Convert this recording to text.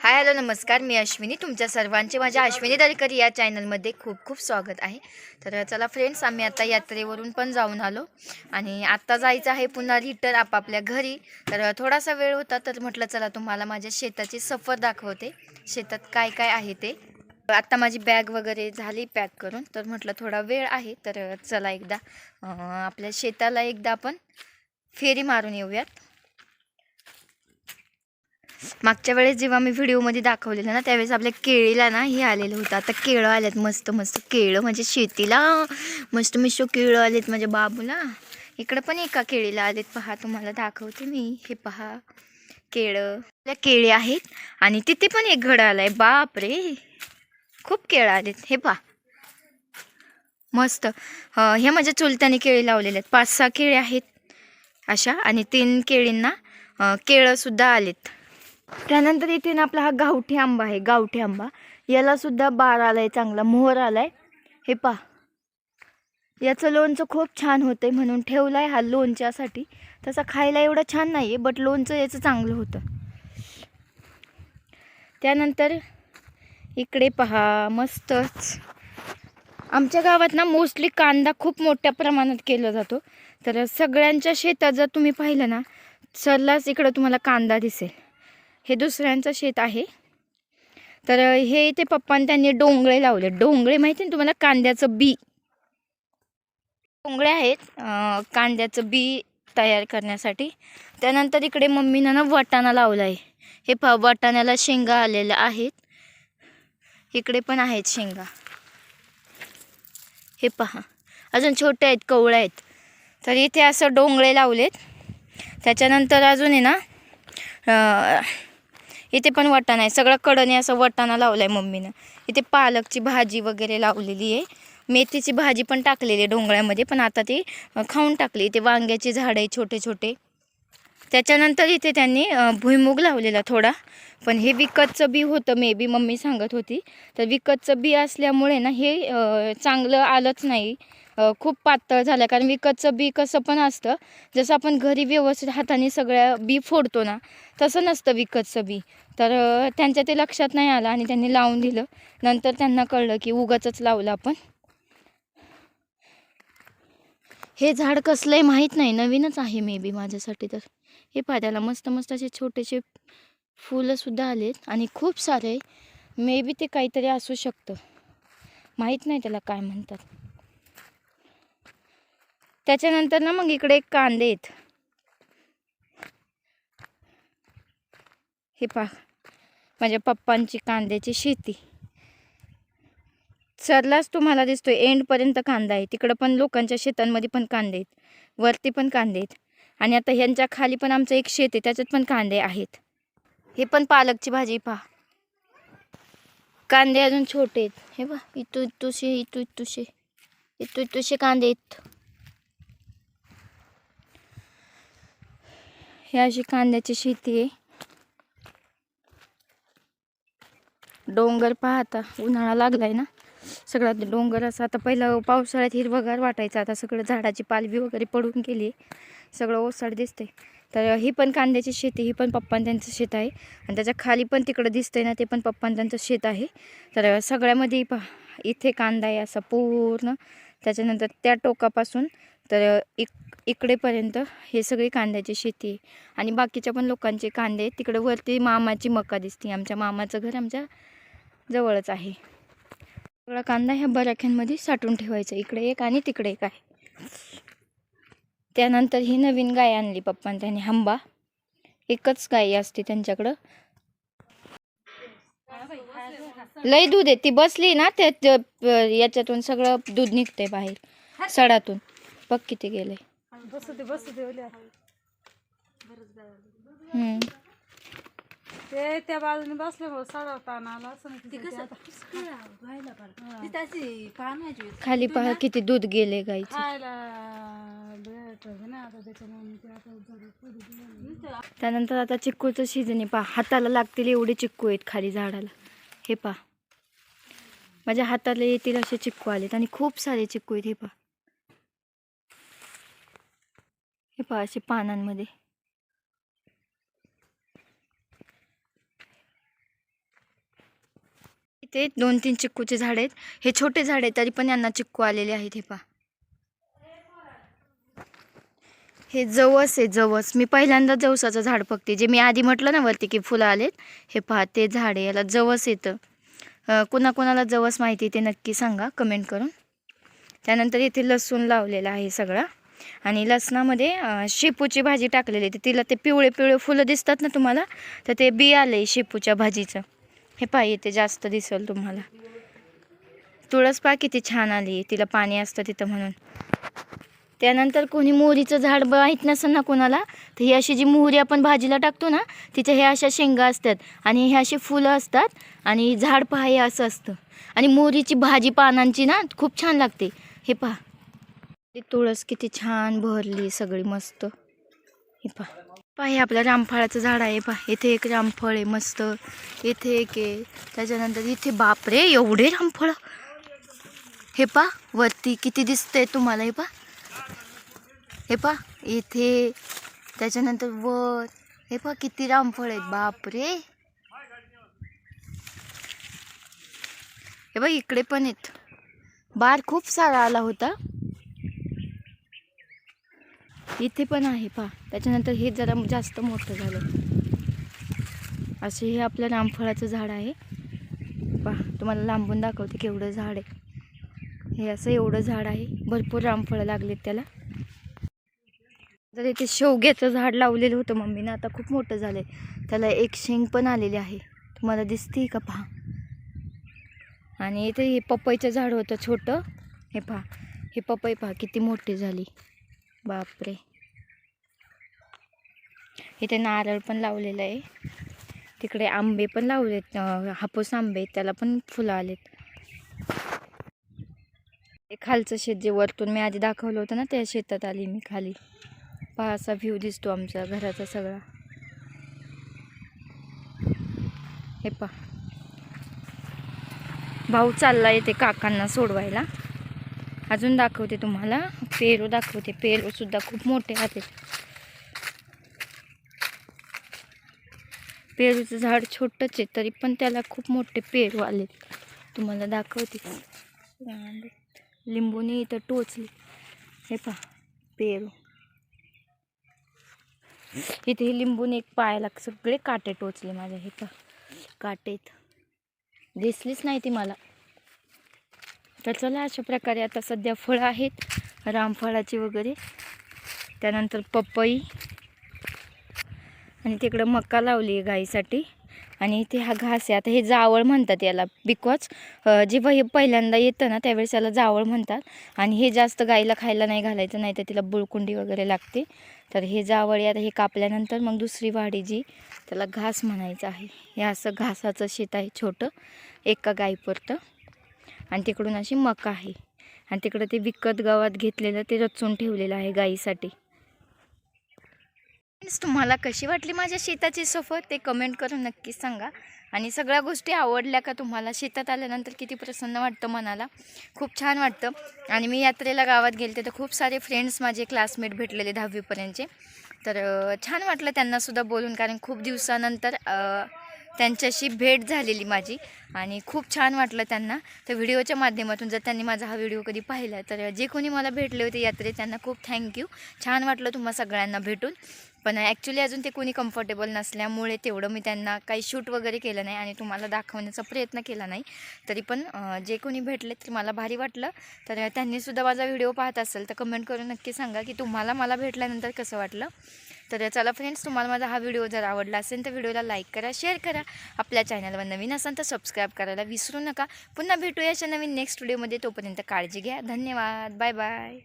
Hi hello नमस्कार. मी अश्विनी. तुमच्या सर्वांचे माझ्या अश्विनी दलकर या चॅनलमध्ये खूप खूप स्वागत आहे. तर चला फ्रेंड्स आम्ही आता यात्रेवरून पण जाऊन आलो. आणि आत्ता जायचं आहे पुन्हा रिटर्न आपापल्या घरी. तर थोडासा वेळ होता तर म्हटलं चला तुम्हाला माझ्या शेताची सफर दाखवते. शेतात काय काय आहे ते. आत्ता माझी बॅग वगैरे झाली पॅक करून. तर म्हटलं थोडा वेळ आहे तर चला एकदा आपल्या शेताला एकदा आपण फेरी मारून येऊयात. मागच्या वेळेस जेव्हा मी व्हिडिओमध्ये दाखवलेलं ना त्यावेळेस आपल्या केळीला ना हे आलेलं होतं. आता केळं आलेत मस्त मस्त. केळं म्हणजे शेतीला. मस्त मस्त केळं आलेत माझ्या बाबूला. इकडं पण एका केळीला आलेत. पहा तुम्हाला दाखवते मी. हे पहा केळं. आपल्या केळी आहेत आणि तिथे पण एक घड आलाय. बाप रे खूप केळं आलेत. हे पहा. मस्त. हे माझ्या चुलत्याने केळी लावलेले आहेत पाच सहा केळी आहेत अशा आणि तीन केळींना केळंसुद्धा आलेत. त्यानंतर इथे ना आपला हा गावठी आंबा आहे गावठी आंबा. याला सुद्धा बार आलाय चांगला मोहर आलाय. हे पा याचं लोणचं खूप छान होतंय म्हणून ठेवलाय हा लोणच्यासाठी. तसा खायला एवढं छान नाही आहे बट लोणचं याचं चांगलं होतं. त्यानंतर इकडे पहा मस्तच. आमच्या गावात ना मोस्टली कांदा खूप मोठ्या प्रमाणात केला जातो. तर सगळ्यांच्या शेतात जर तुम्ही पाहिलं ना सरलाच इकडं तुम्हाला कांदा दिसेल. हे दुसऱ्यांचं शेत आहे. तर हे इथे पप्पाने त्यांनी डोंगळे लावले. डोंगळे माहिती ना तुम्हाला? कांद्याचं बी. डोंगळे आहेत. कांद्याचं बी तयार करण्यासाठी. त्यानंतर इकडे मम्मीनं ना वाटाणा लावला आहे हे फ वाटाण्याला शेंगा आलेल्या आहेत. इकडे पण आहेत शेंगा. हे पहा. अजून छोटे आहेत कवळ्या आहेत. तर इथे असं डोंगळे लावलेत. त्याच्यानंतर अजून आहे ना इथे पण वाटाणा आहे. सगळं कडने असं वाटाणा लावला आहे मम्मीनं. इथे पालकची भाजी वगैरे लावलेली आहे. मेथीची भाजी पण टाकलेली आहे डोंगळ्यामध्ये पण आता ती खाऊन टाकली. इथे वांग्याची झाडं आहे छोटे छोटे त्याच्यानंतर इथे त्यांनी भुईमूग लावलेला थोडा. पण हे विकतचं बी होतं मे बी मम्मी सांगत होती. तर विकतचं बी असल्यामुळे ना हे चांगलं आलंच नाही. खूप पातळ झालं कारण विकतचं बी कसं पण असतं जसं आपण घरी व्यवस्थित हाताने सगळ्या बी फोडतो ना तसं नसतं विकतचं बी. तर त्यांच्या ते लक्षात नाही आलं आणि त्यांनी लावून दिलं. नंतर त्यांना कळलं की उगाचच लावलं आपण. हे झाड कसलं आहे माहीत नाही. नवीनच आहे मे बी माझ्यासाठी तर. हे पाद्याला मस्त मस्त असे छोटेसे फुलंसुद्धा आलेत आणि खूप सारे. मे बी ते काहीतरी असू शकतं. माहीत नाही त्याला काय म्हणतात. त्याच्यानंतर ना मग इकडे कांदे आहेत. हे पहा माझ्या पप्पांची कांद्याची शेती. सरलाच तुम्हाला दिसतोय एंडपर्यंत कांदा आहे. तिकडं पण लोकांच्या शेतांमध्ये पण कांदे आहेत. वरती पण कांदे आहेत. आणि आता ह्यांच्या खाली पण आमचं एक शेत आहे त्याच्यात पण कांदे आहेत. हे पण पालकची भाजी पहा. कांदे अजून छोटे आहेत. हे बा इतू इतुशे इतू इतुशे इतू इतुशे कांदे आहेत. हे अशी कांद्याची शेती आहे. डोंगर पाहता उन्हाळा लागलाय ना. सगळ्यात डोंगर असं आता पहिलं पावसाळ्यात हिरवगार वाटायचं आता सगळं झाडाची पालवी वगैरे पडून गेली सगळं ओसाड दिसते तर ही पण कांद्याची शेती ही पण पप्पान त्यांचं शेत आहे. आणि त्याच्याखाली पण तिकडं दिसतंय ना ते पण पप्पान त्यांचं शेत आहे. तर सगळ्यामध्ये पहा इथे कांदा आहे असा पूर्ण. त्याच्यानंतर त्या टोकापासून तर इक इकडेपर्यंत हे सगळी कांद्याची शेती आहे. आणि बाकीच्या पण लोकांचे कांदे तिकडे तिकडं वरती मामाची मका दिसते. आमच्या मामाचं घर आमच्या जवळच आहे. सगळा कांदा ह्या बराख्यांमध्ये साठवून ठेवायचा. इकडे एक आणि तिकडे एक आहे. त्यानंतर ही नवीन गाय आणली पप्पान. त्याने हंबा. एकच गाय असते त्यांच्याकडं. लय दूध आहे. ती बसली ना त्या याच्यातून सगळं दूध निघतंय बाहेर. सडातून. बघ किती गेलंय बसते बसते ओल्या हम्म. ते त्या बाजूने बसल्यामुळे सडा ताण आला असं खाली पहा किती दूध गेले गाईचे. खायला भेटत ना आता त्याच्यामुळे ते आता जरा त्यानंतर आता चिक्कूचं सीझन आहे. पहा हाताला लागतील एवढे चिक्कू आहेत खाली झाडाला. हे पहा. माझ्या हाताला येतील असे चिक्कू आलेत आणि खूप सारे चिक्कू आहेत हे पहा. हे पहा असे पानांमध्ये. इथे दोन तीन चिक्कूचे झाड आहेत. हे छोटे झाड आहेत तरी पण यांना चिक्कू आलेले आहेत हे पहा. हे जवस आहे जवस. मी पहिल्यांदा जवसाचं झाड बघते. जे मी आधी म्हटलं ना वरती की फुलं आलेत हे पहा ते झाड आहे. याला जवस येतं. अं, कुणाकुणाला जवस माहिती ते नक्की सांगा कमेंट करून. त्यानंतर इथे लसूण लावलेला आहे सगळं. आणि लसणामध्ये शेपूची भाजी टाकलेली आहे. तिला ते पिवळे पिवळे फुलं दिसतात ना तुम्हाला तर ते बी आलं आहे शेपूच्या भाजीचं. हे पाहिजे ते जास्त दिसेल तुम्हाला. तुळस पहा किती छान आली तिला पाणी असतं तिथं म्हणून. त्यानंतर कोणी मोहरीचं झाड माहीत नसेल ना कोणाला तर ही अशी जी मोहरी आपण भाजीला टाकतो ना तिच्या हे अशा शेंगा असतात. आणि हे अशी फुलं असतात. आणि झाड पहा हे असं असतं. आणि मोहरीची भाजी पानांची ना खूप छान लागते. हे पहा. ती तुळस किती छान भरली सगळी मस्त. हे पहा. पहा हे आपलं रामफळाचं झाड आहे पहा. इथे एक रामफळ आहे मस्त. इथे एक आहे. त्याच्यानंतर इथे बापरे एवढे रामफळ. हे पहा वरती किती दिसतंय तुम्हाला हे पहा. हे पहा इथे. त्याच्यानंतर वर. हे पहा किती रामफळ आहेत. बापरे. हे बघ इकडे पण आहेत. बार खूप सारा आला होता. इथे पण आहे पहा. त्याच्यानंतर हे जरा जास्त मोठं झालं. असे हे आपलं रामफळाचं झाड आहे. पहा तुम्हाला लांबून दाखवते केवढं झाड आहे. हे असं एवढं झाड आहे. भरपूर रामफळं लागलेत त्याला. जर इथे शेवग्याचं झाड लावलेलं होतं मम्मीनं आता खूप मोठं झालंय. त्याला एक शेंग पण आलेली आहे. तुम्हाला दिसते का? पहा. आणि इथे हे पपईचं झाड होतं छोटं. हे पहा. हे पपई पहा किती मोठी झाली. बापरे. इथे नारळ पण लावलेलं आहे. तिकडे आंबे पण लावलेत हापूस आंबे त्याला पण फुलं आलेत. खालचं शेत जे वरतून मी आधी दाखवलं होतं ना त्या शेतात आली मी खाली. पहा असा व्ह्यू दिसतो आमचा घराचा सगळा. हे पहा. भाऊ चालला येते काकांना सोडवायला. अजून दाखवते तुम्हाला. पेरू दाखवते. पेरूसुद्धा खूप मोठे आहेत. पेरूचं झाड छोटंच आहे तरी पण त्याला खूप मोठे पेरू आले तुम्हाला दाखवते. लिंबूने इथं टोचली. हे पहा पेरू. इथे हे लिंबून एक पायाला सगळे काटे टोचले माझ्या हे पहा काटेत दिसलीच नाही ती मला. तर चला अशा प्रकारे आता सध्या फळं आहेत रामफळाची वगैरे. त्यानंतर पपई. आणि तिकडं मका लावली आहे गाईसाठी. आणि इथे हा घास आहे. आता हे जावळ म्हणतात याला बिकॉज जेव्हा हे पहिल्यांदा येतं ना त्यावेळेस याला जावळ म्हणतात. आणि हे जास्त गाईला खायला नाही घालायचं नाही तर तिला बुळकुंडी वगैरे लागते. तर हे जावळ आहे, आता हे कापल्यानंतर मग दुसरी वाडी जी त्याला घास म्हणायचं आहे. हे असं घासाचं शेत आहे छोटं एका गाईपुरतं. आणि तिकडून अशी मका आहे. आणि तिकडं ते विकत गावात घेतलेलं ते रचून ठेवलेलं आहे गाईसाठी. तुम्हाला कशी वाटली माझ्या शेताची सफर? ते कमेंट करून नक्कीच सांगा. आणि सगळ्या गोष्टी आवडल्या का तुम्हाला? शेतात आल्यानंतर किती प्रसन्न वाटतं मनाला? खूप छान वाटतं. आणि मी यात्रेला गावात गेले तर खूप सारे फ्रेंड्स माझे क्लासमेट भेटलेले दहावीपर्यंतचे. तर छान वाटलं त्यांनासुद्धा बोलून कारण खूप दिवसानंतर त्यांच्याशी भेट झालेली माझी. आणि खूप छान वाटलं त्यांना. तर व्हिडिओच्या माध्यमातून जर त्यांनी माझा हा व्हिडिओ कधी पाहिला तर जे कोणी मला भेटले होते यात्रेत त्यांना खूप थँक्यू छान वाटलं तुम्हा सगळ्यांना भेटून. पण ॲक्च्युली अजून ते कोणी कम्फर्टेबल नसल्यामुळे तेवढं मी त्यांना काही शूट वगैरे केलं नाही आणि तुम्हाला दाखवण्याचा प्रयत्न केला नाही. तरी पण जे कोणी भेटले तर मला भारी वाटलं. तर त्यांनीसुद्धा माझा व्हिडिओ पाहत असेल तर कमेंट करून नक्की सांगा की तुम्हाला मला भेटल्यानंतर कसं वाटलं. तर चला फ्रेंड्स तुम्हाला माझा हा व्हिडिओ जर आवडला असेल तर व्हिडिओला लाईक करा शेअर करा. आपल्या चॅनलवर नवीन असाल तर सबस्क्राईब करायला विसरू नका. पुन्हा भेटूया नवीन नेक्स्ट व्हिडिओमध्ये तोपर्यंत काळजी घ्या. धन्यवाद. Bye bye